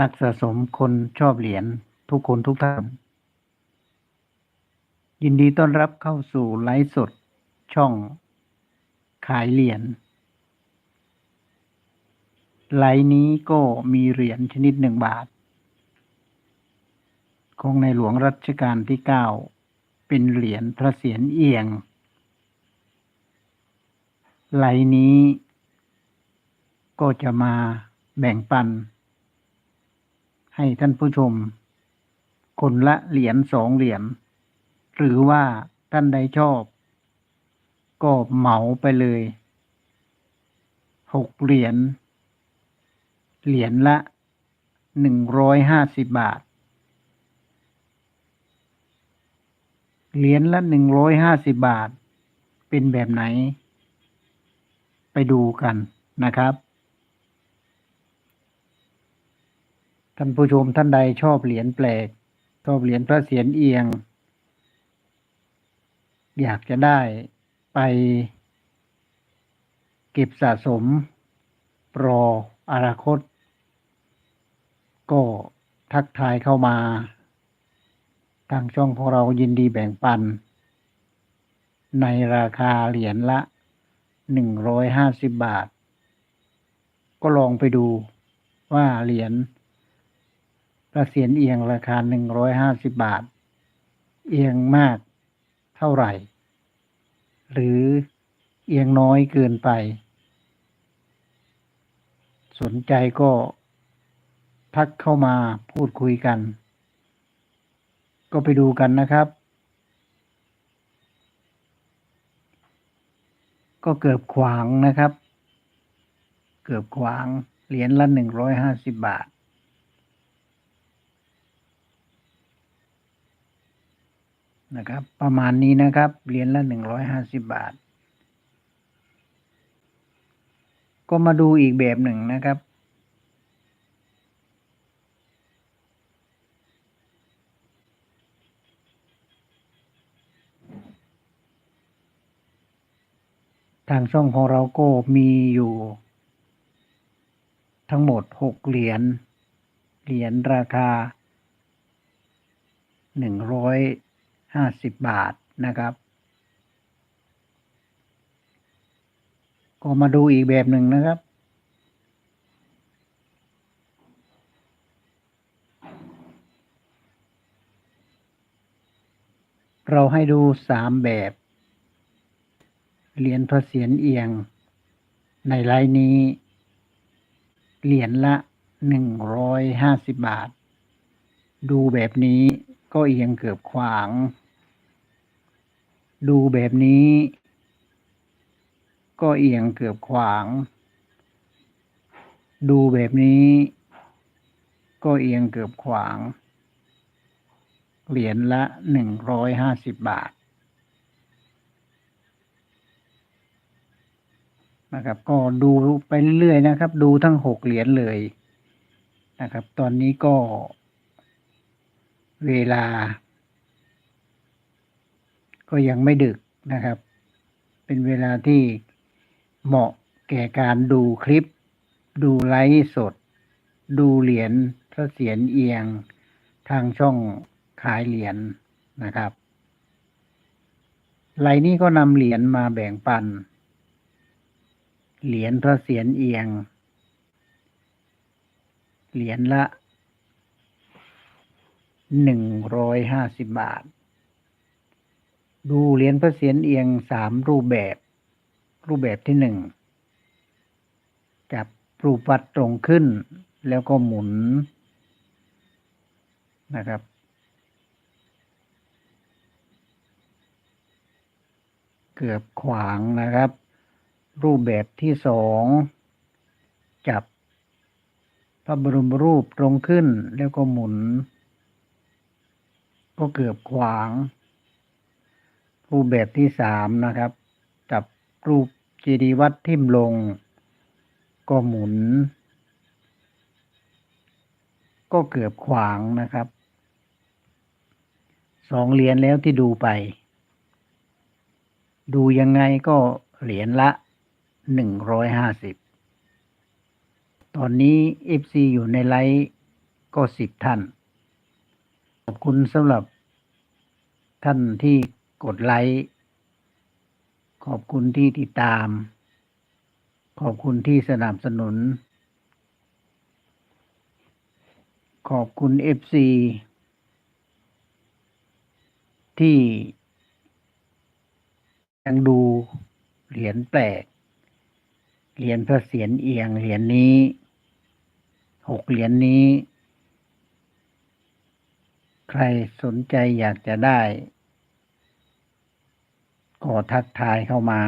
นักสะสมคนชอบเหรียญทุกคนทุกท่าน ยินดีต้อนรับเข้าสู่ไลฟ์สดช่องขายเหรียญไลฟ์นี้ก็มีเหรียญชนิดหนึ่งบาท ของในหลวงรัชกาลที่เก้าเป็นเหรียญพระเศียรเอียงไลฟ์นี้ก็จะมาแบ่งปัน ให้ท่านผู้ชม คนละเหรียญสองเหรียญหรือว่าท่านใดชอบ ก็เหมาไปเลยหกเหรียญเหรียญละหนึ่งร้อยห้าสิบบาท เหรียญละหนึ่งร้อยห้าสิบบาท เป็นแบบไหน ไปดูกันนะครับ ท่านผู้ชมท่านใดชอบเหรียญแปลก ชอบเหรียญพระเศียรเอียง อยากจะได้ไปเก็บสะสม รออนาคต ก็ทักทายเข้ามา ทางช่องของเรายินดีแบ่งปัน ในราคาเหรียญละหนึ่งร้อยห้าสิบบาท ก็ลองไปดูว่าเหรียญ พระเศียรเอียงราคาหนึ่งร้อยห้าสิบบาท เอียงมากเท่าไหร่ หรือเอียงน้อยเกินไป สนใจก็ทักเข้ามาพูดคุยกัน ก็ไปดูกันนะครับ ก็เกือบขวางนะครับ เกือบขวางเหรียญละหนึ่งร้อยห้าสิบบาท นะครับ ประมาณนี้นะครับเหรียญละหนึ่งร้อยห้าสิบบาท ก็มาดูอีกแบบหนึ่งนะครับ ทางช่องของเราก็มีอยู่ ทั้งหมดหกเหรียญเหรียญราคาหนึ่งร้อย ห้าสิบบาทนะครับ ก็มาดูอีกแบบหนึ่งนะครับ เราให้ดูสามแบบเหรียญพระเศียรเอียง ในไลน์นี้ เหรียญละหนึ่งร้อยห้าสิบบาท ดูแบบนี้ก็เอียงเกือบขวาง ดูแบบนี้ ก็เอียงเกือบขวาง ดูแบบนี้ ก็เอียงเกือบขวาง เหรียญละหนึ่งร้อยห้าสิบบาทนะครับ ก็ดูไปเรื่อยๆนะครับ ดูทั้งหกเหรียญเลยนะครับ ตอนนี้ก็เวลา ก็ยังไม่ดึกนะครับ เป็นเวลาที่เหมาะแก่การดูคลิป ดูไลฟ์สด ดูเหรียญพระเศียรเอียงทางช่องขายเหรียญนะครับไลน์นี้ก็นำเหรียญมาแบ่งปัน เหรียญพระเศียรเอียง เหรียญละหนึ่งร้อยห้าสิบบาท ดูเหรียญพระเศียรเอียงสามรูปแบบ รูปแบบที่หนึ่งจับรูปวัดตรงขึ้น แล้วก็หมุนนะครับ เกือบขวางนะครับ รูปแบบที่สองจับพระบรมรูปตรงขึ้นแล้วก็หมุน ก็เกือบขวาง รูปแบบที่สามนะครับ จับรูปเจดีย์วัดทิ่มลง ก็หมุน ก็เกือบขวางนะครับสองเหรียญแล้วที่ดูไป ดูยังไงก็เหรียญละหนึ่งร้อยห้าสิบตอนนี้ FC อยู่ในไลฟ์ก็สิบท่าน ขอบคุณสำหรับท่านที่ กดไลค์ ขอบคุณที่ติดตาม ขอบคุณที่สนับสนุน ขอบคุณเอฟซีที่ยังดูเหรียญแปลก เหรียญพระเศียรเอียง เหรียญนี้ หกเหรียญนี้ ใครสนใจอยากจะได้ ก็ทักทายเข้ามา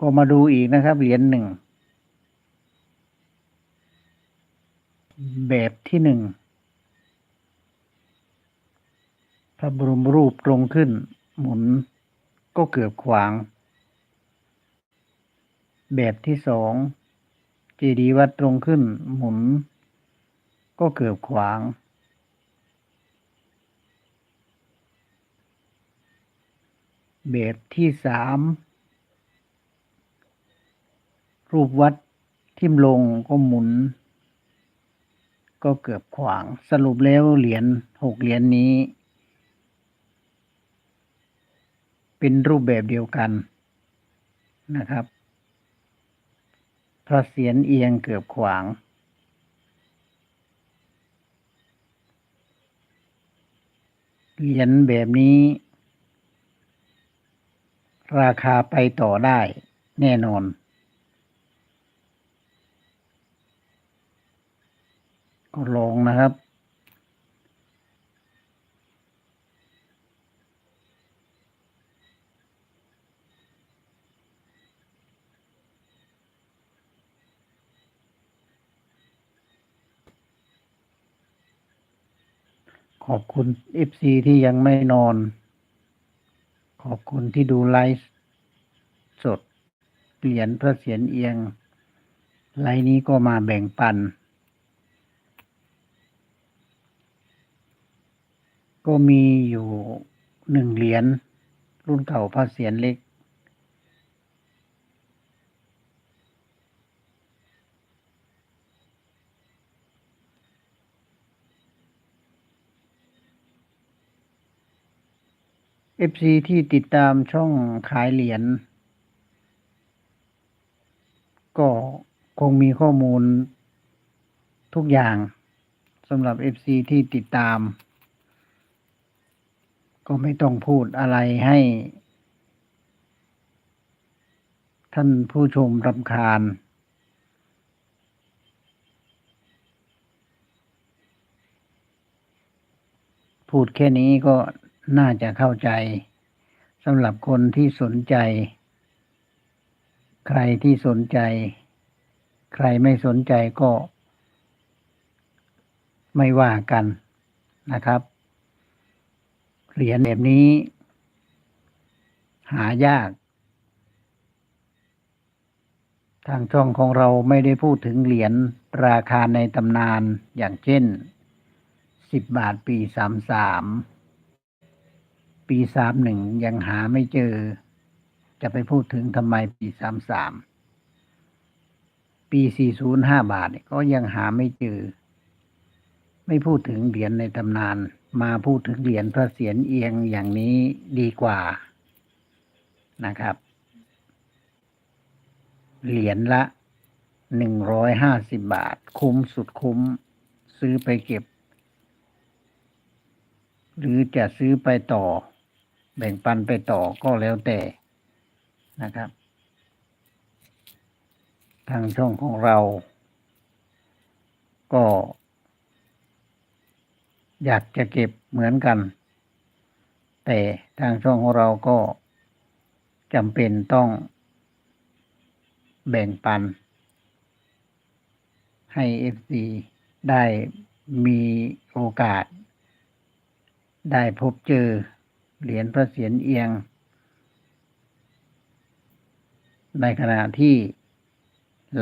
ก็มาดูอีกนะครับ เหรียญหนึ่ง แบบที่หนึ่งพระบรมรูปตรงขึ้น หมุนก็เกือบขวาง แบบที่สองเจดีย์วัดตรงขึ้น หมุน ก็เกือบขวาง แบบที่สามรูปวัดทิ่มลงก็หมุน ก็เกือบขวางสรุปแล้วเหรียญหกเหรียญนนี้ เป็นรูปแบบเดียวกันนะครับพระเศียรเอียงเกือบขวาง เหรียญแบบนี้ ราคาไปต่อได้แน่นอน ก็ลองนะครับ ขอบคุณ FC ที่ยังไม่นอน อบคุณที่ดูไลฟ์สดเหรียญพระเศียรเอียง ไลฟ์นี้ก็มาแบ่งปัน ก็มีอยู่หนึ่งเหรียญรุ่นเก่าพระเศียรเล็ก เอฟซีที่ติดตามช่องขายเหรียญก็คงมีข้อมูลทุกอย่างสำหรับเอฟซีที่ติดตาม ก็ไม่ต้องพูดอะไรให้ ท่านผู้ชมรำคาญ พูดแค่นี้ก็ น่าจะเข้าใจสำหรับคนที่สนใจ ใครที่สนใจ ใครไม่สนใจก็ ไม่ว่ากันนะครับ เหรียญแบบนี้ หายาก ทางช่องของเราไม่ได้พูดถึงเหรียญราคาในตำนานอย่างเช่นสิบบาทปีสามสาม ปีสามหนึ่งยังหาไม่เจอ จะไปพูดถึงทำไมปีสามสามปีสี่ศูนย์ห้าบาทก็ยังหาไม่เจอ ไม่พูดถึงเหรียญในตำนาน มาพูดถึงเหรียญพระเศียรเอียงอย่างนี้ดีกว่านะครับ เหรียญละหนึ่งร้อยห้าสิบบาท คุ้มสุดคุ้ม ซื้อไปเก็บ หรือจะซื้อไปต่อ แบ่งปันไปต่อก็แล้วแต่นะครับ ทางช่องของเรา ก็ อยากจะเก็บเหมือนกัน แต่ทางช่องของเราก็จำเป็นต้องแบ่งปัน ให้เอฟซีได้มีโอกาส ได้พบเจอ เหรียญพระเศียรเอียง ในขณะที่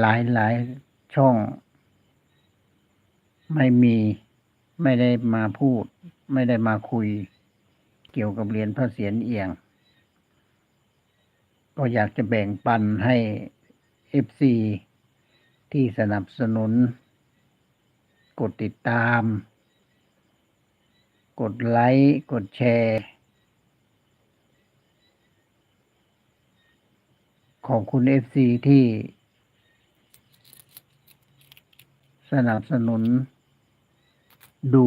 หลายหลายช่อง ไม่มีไม่ได้มาพูด ไม่ได้มาคุย เกี่ยวกับเหรียญพระเศียรเอียง ก็อยากจะแบ่งปันให้เอฟซีที่สนับสนุน กดติดตาม กดไลค์ กดแชร์ ขอบคุณ FC ที่ สนับสนุน ดู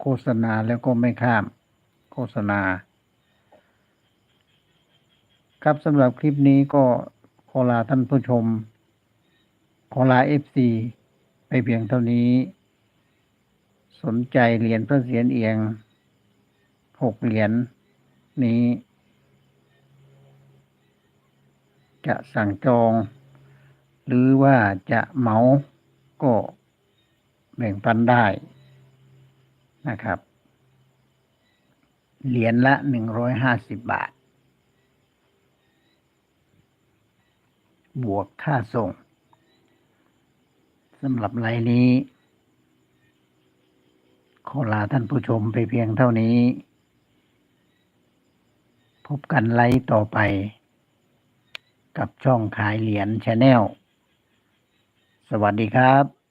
โฆษณาแล้วก็ไม่ข้ามโฆษณา ครับสำหรับคลิปนี้ก็ขอลาท่านผู้ชม ขอลา FC ไปเพียงเท่านี้ สนใจเหรียญพระเศียรเอียงหกเหรียญนี้ จะสั่งจอง หรือว่าจะเหมาก็แบ่งปันได้นะครับ เหรียญละหนึ่งร้อยห้าสิบบาท บวกค่าส่งสำหรับไลน์นี้ ขอลาท่านผู้ชมไปเพียงเท่านี้ พบกันไลฟ์ต่อไป กับช่องขายเหรียญชาแนล สวัสดีครับ